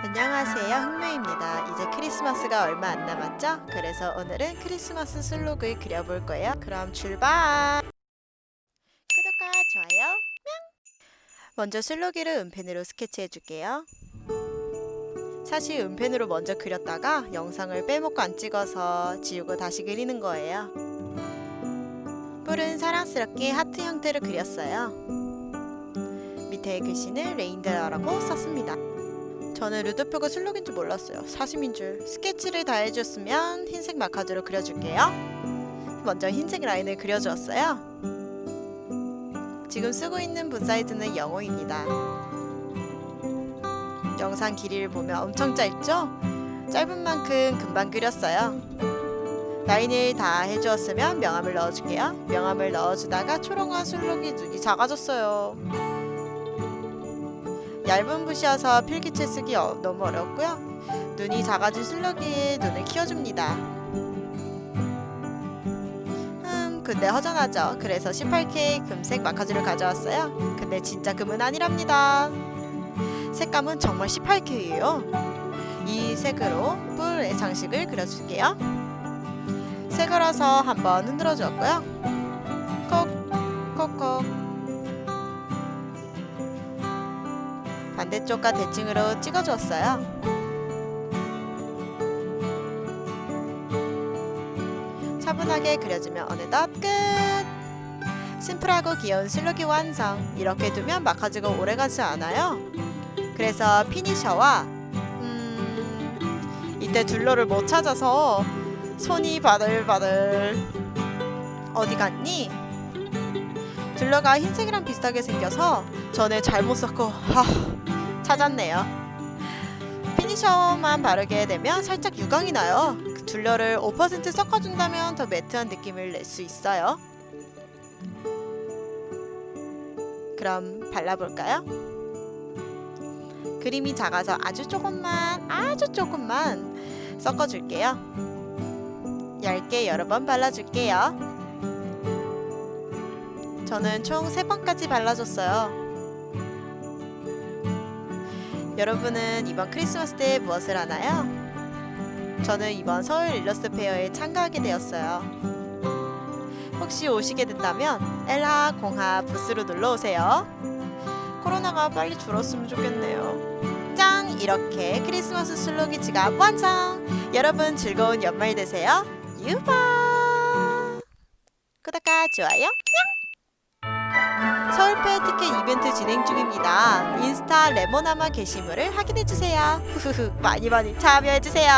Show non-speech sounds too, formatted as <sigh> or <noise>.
안녕하세요. 흥묘입니다. 이제 크리스마스가 얼마 안 남았죠? 그래서 오늘은 크리스마스 슬록을 그려볼 거예요. 그럼 출발! 구독과 좋아요, 뿅! 먼저 슬로기를 은펜으로 스케치해 줄게요. 사실 은펜으로 먼저 그렸다가 영상을 빼먹고 안 찍어서 지우고 다시 그리는 거예요. 뿔은 사랑스럽게 하트 형태로 그렸어요. 밑에 글씨는 레인데어라고 썼습니다. 저는 루드표가 슬록인 줄 몰랐어요. 사심인 줄. 스케치를 다 해줬으면 흰색 마카드로 그려줄게요. 먼저 흰색 라인을 그려주었어요. 지금 쓰고 있는 붓 사이즈는 0호입니다. 영상 길이를 보면 엄청 짧죠? 짧은 만큼 금방 그렸어요. 라인을 다 해주었으면 명암을 넣어줄게요. 명암을 넣어주다가 초롱한 술록이 눈이 작아졌어요. 얇은 붓이어서 필기체 쓰기 어- 너무 어렵고요. 눈이 작아진 슬러기에 눈을 키워줍니다. 음, 근데 허전하죠. 그래서 18K 금색 마카지를 가져왔어요. 근데 진짜 금은 아니랍니다. 색감은 정말 18K예요. 이 색으로 뿔의 장식을 그려줄게요. 색으로서 한번 흔들어 주었고요. 콕, 콕 콕. 반대쪽과 대칭으로 찍어주었어요. 차분하게 그려주면 어느덧 끝! 심플하고 귀여운 슬로기 완성! 이렇게 두면 마카지가 오래가지 않아요. 그래서 피니셔와 음, 이때 둘러를 못 찾아서 손이 바들바들 어디 갔니? 둘러가 흰색이랑 비슷하게 생겨서 전에 잘못 썼고 하, 찾았네요. 피니셔만 바르게 되면 살짝 유광이 나요. 그 둘러를 5% 섞어준다면 더 매트한 느낌을 낼 수 있어요. 그럼 발라볼까요? 그림이 작아서 아주 조금만, 아주 조금만 섞어줄게요. 얇게 여러 번 발라줄게요. 저는 총 3번까지 발라줬어요. 여러분은 이번 크리스마스 때 무엇을 하나요? 저는 이번 서울 일러스트 페어에 참가하게 되었어요. 혹시 오시게 된다면 엘하 공하 부스로 놀러 오세요. 코로나가 빨리 줄었으면 좋겠네요. 짠! 이렇게 크리스마스 슬로기 지갑 완성! 여러분 즐거운 연말 되세요. 유바! 구독과 좋아요 서울페 티켓 이벤트 진행 중입니다. 인스타 레모나마 게시물을 확인해주세요. <laughs> 많이 많이 참여해주세요.